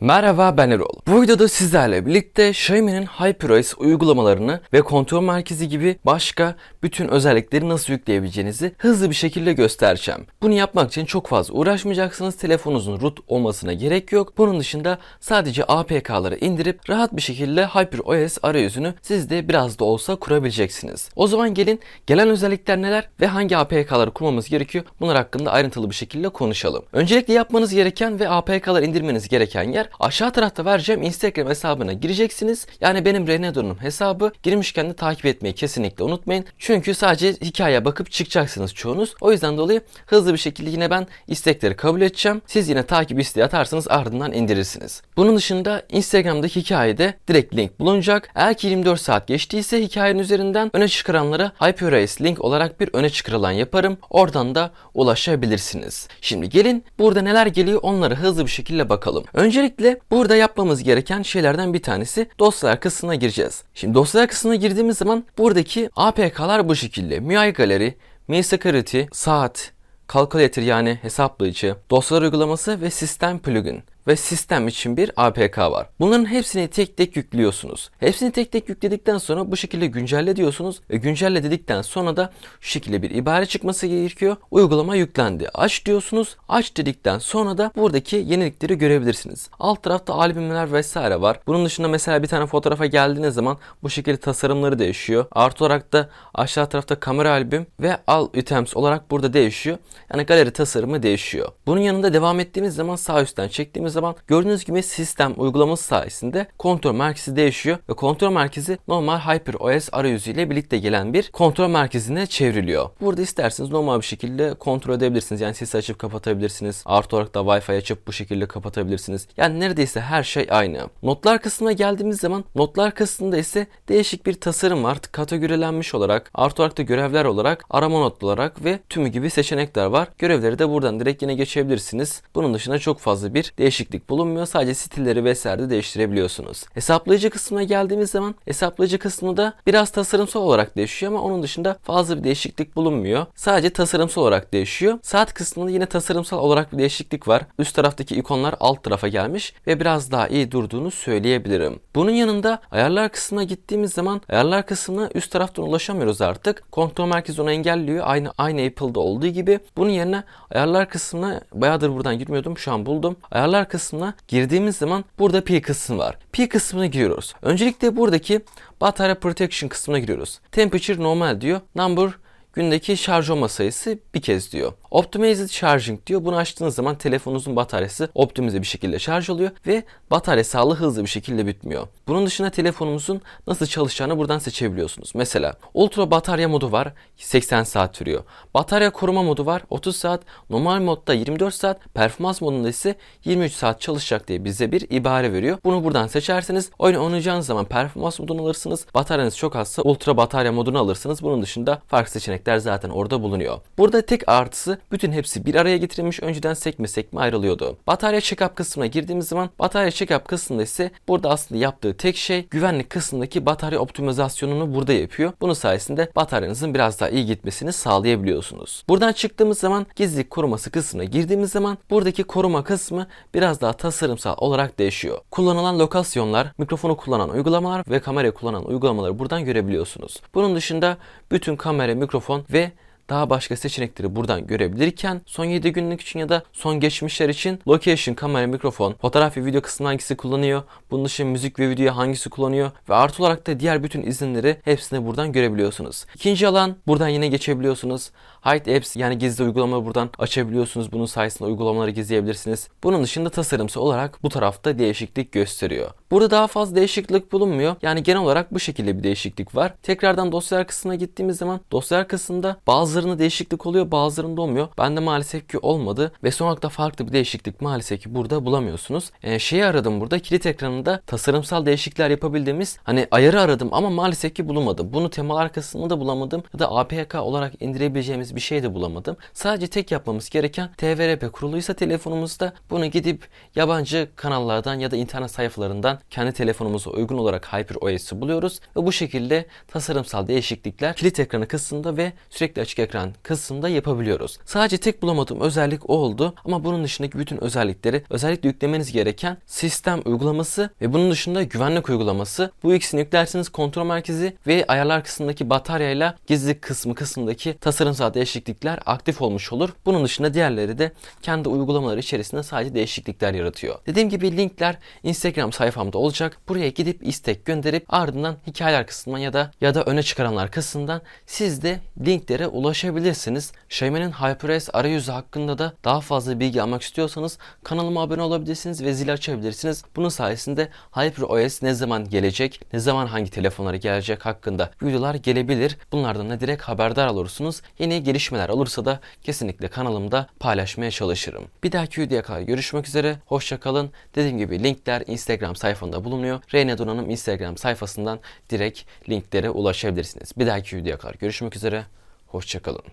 Merhaba ben Erol. Bu videoda sizlerle birlikte Xiaomi'nin HyperOS uygulamalarını ve kontrol merkezi gibi başka bütün özellikleri nasıl yükleyebileceğinizi hızlı bir şekilde göstereceğim. Bunu yapmak için çok fazla uğraşmayacaksınız. Telefonunuzun root olmasına gerek yok. Bunun dışında sadece APK'ları indirip rahat bir şekilde HyperOS arayüzünü siz de biraz da olsa kurabileceksiniz. O zaman gelin gelen özellikler neler ve hangi APK'ları kurmamız gerekiyor bunlar hakkında ayrıntılı bir şekilde konuşalım. Öncelikle yapmanız gereken ve APK'lar indirmeniz gereken yer aşağı tarafta vereceğim Instagram hesabına gireceksiniz. Yani benim Renedo'nun hesabı girmişken de takip etmeyi kesinlikle unutmayın. Çünkü sadece hikayeye bakıp çıkacaksınız çoğunuz. O yüzden dolayı hızlı bir şekilde yine ben istekleri kabul edeceğim. Siz yine takip isteği atarsanız ardından indirirsiniz. Bunun dışında Instagram'daki hikayede direkt link bulunacak. Eğer ki 24 saat geçtiyse hikayenin üzerinden öne çıkaranlara HyperOS link olarak bir öne çıkarılan yaparım. Oradan da ulaşabilirsiniz. Şimdi gelin burada neler geliyor onları hızlı bir şekilde bakalım. Öncelikle burada yapmamız gereken şeylerden bir tanesi dosyalar kısmına gireceğiz. Şimdi dosyalar kısmına girdiğimiz zaman buradaki APK'lar bu şekilde. MIUI Gallery, Mi Security, Saat, Calculator yani hesaplayıcı, dosyalar uygulaması ve sistem plugin ve sistem için bir APK var. Bunların hepsini tek tek yüklüyorsunuz. Hepsini tek tek yükledikten sonra bu şekilde güncelle diyorsunuz ve güncelle dedikten sonra da şu şekilde bir ibare çıkması gerekiyor. Uygulama yüklendi. Aç diyorsunuz. Aç dedikten sonra da buradaki yenilikleri görebilirsiniz. Alt tarafta albümler vesaire var. Bunun dışında mesela bir tane fotoğrafa geldiğiniz zaman bu şekilde tasarımları değişiyor. Artı olarak da aşağı tarafta kamera albüm ve al items olarak burada değişiyor. Yani galeri tasarımı değişiyor. Bunun yanında devam ettiğimiz zaman sağ üstten çektiğimiz zaman gördüğünüz gibi sistem uygulaması sayesinde kontrol merkezi değişiyor ve kontrol merkezi normal HyperOS arayüzüyle birlikte gelen bir kontrol merkezine çevriliyor. Burada isterseniz normal bir şekilde kontrol edebilirsiniz. Yani sesi açıp kapatabilirsiniz. Artı olarak da Wi-Fi açıp bu şekilde kapatabilirsiniz. Yani neredeyse her şey aynı. Notlar kısmına geldiğimiz zaman notlar kısmında ise değişik bir tasarım var. Kategorilenmiş olarak, artı olarak da görevler olarak, arama not olarak ve tümü gibi seçenekler var. Görevleri de buradan direkt yine geçebilirsiniz. Bunun dışında çok fazla bir değişiklik bulunmuyor. Sadece stilleri vesaire de değiştirebiliyorsunuz. Hesaplayıcı kısmına geldiğimiz zaman hesaplayıcı kısmı da biraz tasarımsal olarak değişiyor ama onun dışında fazla bir değişiklik bulunmuyor. Sadece tasarımsal olarak değişiyor. Saat kısmında yine tasarımsal olarak bir değişiklik var. Üst taraftaki ikonlar alt tarafa gelmiş ve biraz daha iyi durduğunu söyleyebilirim. Bunun yanında ayarlar kısmına gittiğimiz zaman ayarlar kısmına üst taraftan ulaşamıyoruz artık. Kontrol merkezi onu engelliyor. Aynı aynı Apple'da olduğu gibi. Bunun yerine ayarlar kısmına bayağıdır buradan girmiyordum. Şu an buldum. Ayarlar kısmına girdiğimiz zaman burada P kısmı var. P kısmına giriyoruz. Öncelikle buradaki batarya protection kısmına giriyoruz. Temperature normal diyor. Number gündeki şarj olma sayısı bir kez diyor. Optimized Charging diyor. Bunu açtığınız zaman telefonunuzun bataryası optimize bir şekilde şarj oluyor ve batarya sağlığı hızlı bir şekilde bitmiyor. Bunun dışında telefonumuzun nasıl çalışacağını buradan seçebiliyorsunuz. Mesela Ultra batarya modu var 80 saat sürüyor. Batarya koruma modu var 30 saat. Normal modda 24 saat. Performans modunda ise 23 saat çalışacak diye bize bir ibare veriyor. Bunu buradan seçerseniz oyunu oynayacağınız zaman performans modunu alırsınız. Bataryanız çok azsa ultra batarya modunu alırsınız. Bunun dışında farklı seçenekler zaten orada bulunuyor. Burada tek artısı bütün hepsi bir araya getirilmiş. Önceden sekme sekme ayrılıyordu. Batarya check-up kısmına girdiğimiz zaman batarya check-up kısmında ise burada aslında yaptığı tek şey güvenlik kısmındaki batarya optimizasyonunu burada yapıyor. Bunun sayesinde bataryanızın biraz daha iyi gitmesini sağlayabiliyorsunuz. Buradan çıktığımız zaman gizlilik koruması kısmına girdiğimiz zaman buradaki koruma kısmı biraz daha tasarımsal olarak değişiyor. Kullanılan lokasyonlar, mikrofonu kullanan uygulamalar ve kamerayı kullanan uygulamaları buradan görebiliyorsunuz. Bunun dışında bütün kamera, mikrofon ve daha başka seçenekleri buradan görebilirken son 7 günlük için ya da son geçmişler için location, kamera, mikrofon, fotoğraf ve video kısmını hangisi kullanıyor, bunun dışında müzik ve video hangisi kullanıyor ve artı olarak da diğer bütün izinleri hepsini buradan görebiliyorsunuz. İkinci alan buradan yine geçebiliyorsunuz. Hide Apps yani gizli uygulamaları buradan açabiliyorsunuz. Bunun sayesinde uygulamaları gizleyebilirsiniz. Bunun dışında tasarımsal olarak bu tarafta değişiklik gösteriyor. Burada daha fazla değişiklik bulunmuyor. Yani genel olarak bu şekilde bir değişiklik var. Tekrardan dosyalar kısmına gittiğimiz zaman dosyalar kısmında bazılarında değişiklik oluyor bazılarında olmuyor. Bende maalesef ki olmadı ve son olarak da farklı bir değişiklik maalesef ki burada bulamıyorsunuz. Ee, şeyi aradım burada kilit ekranında tasarımsal değişiklikler yapabildiğimiz hani ayarı aradım ama maalesef ki bulamadım. Bunu temalar kısmında da bulamadım ya da APK olarak indirebileceğimiz bir şey de bulamadım. Sadece tek yapmamız gereken TVRP kuruluysa telefonumuzda bunu gidip yabancı kanallardan ya da internet sayfalarından kendi telefonumuza uygun olarak HyperOS'i buluyoruz ve bu şekilde tasarımsal değişiklikler kilit ekranı kısmında ve sürekli açık ekran kısmında yapabiliyoruz. Sadece tek bulamadığım özellik o oldu ama bunun dışındaki bütün özellikleri özellikle yüklemeniz gereken sistem uygulaması ve bunun dışında güvenlik uygulaması. Bu ikisini yüklerseniz kontrol merkezi ve ayarlar kısmındaki bataryayla gizli kısmı kısmındaki tasarımsal değişiklikler aktif olmuş olur. Bunun dışında diğerleri de kendi uygulamaları içerisinde sadece değişiklikler yaratıyor. Dediğim gibi linkler Instagram sayfamda olacak. Buraya gidip istek gönderip ardından hikayeler kısmından ya da ya da öne çıkaranlar kısmından siz de linklere ulaşabilirsiniz. Xiaomi'nin HyperOS arayüzü hakkında da daha fazla bilgi almak istiyorsanız kanalıma abone olabilirsiniz ve zil açabilirsiniz. Bunun sayesinde HyperOS ne zaman gelecek, ne zaman hangi telefonlara gelecek hakkında videolar gelebilir. Bunlardan da direkt haberdar olursunuz. Yeni gelişmeler olursa da kesinlikle kanalımda paylaşmaya çalışırım. Bir dahaki videoya kadar görüşmek üzere. Hoşça kalın. Dediğim gibi linkler Instagram sayfamda bulunuyor. Reyna Donanım Instagram sayfasından direkt linklere ulaşabilirsiniz. Bir dahaki videoya kadar görüşmek üzere. Hoşça kalın.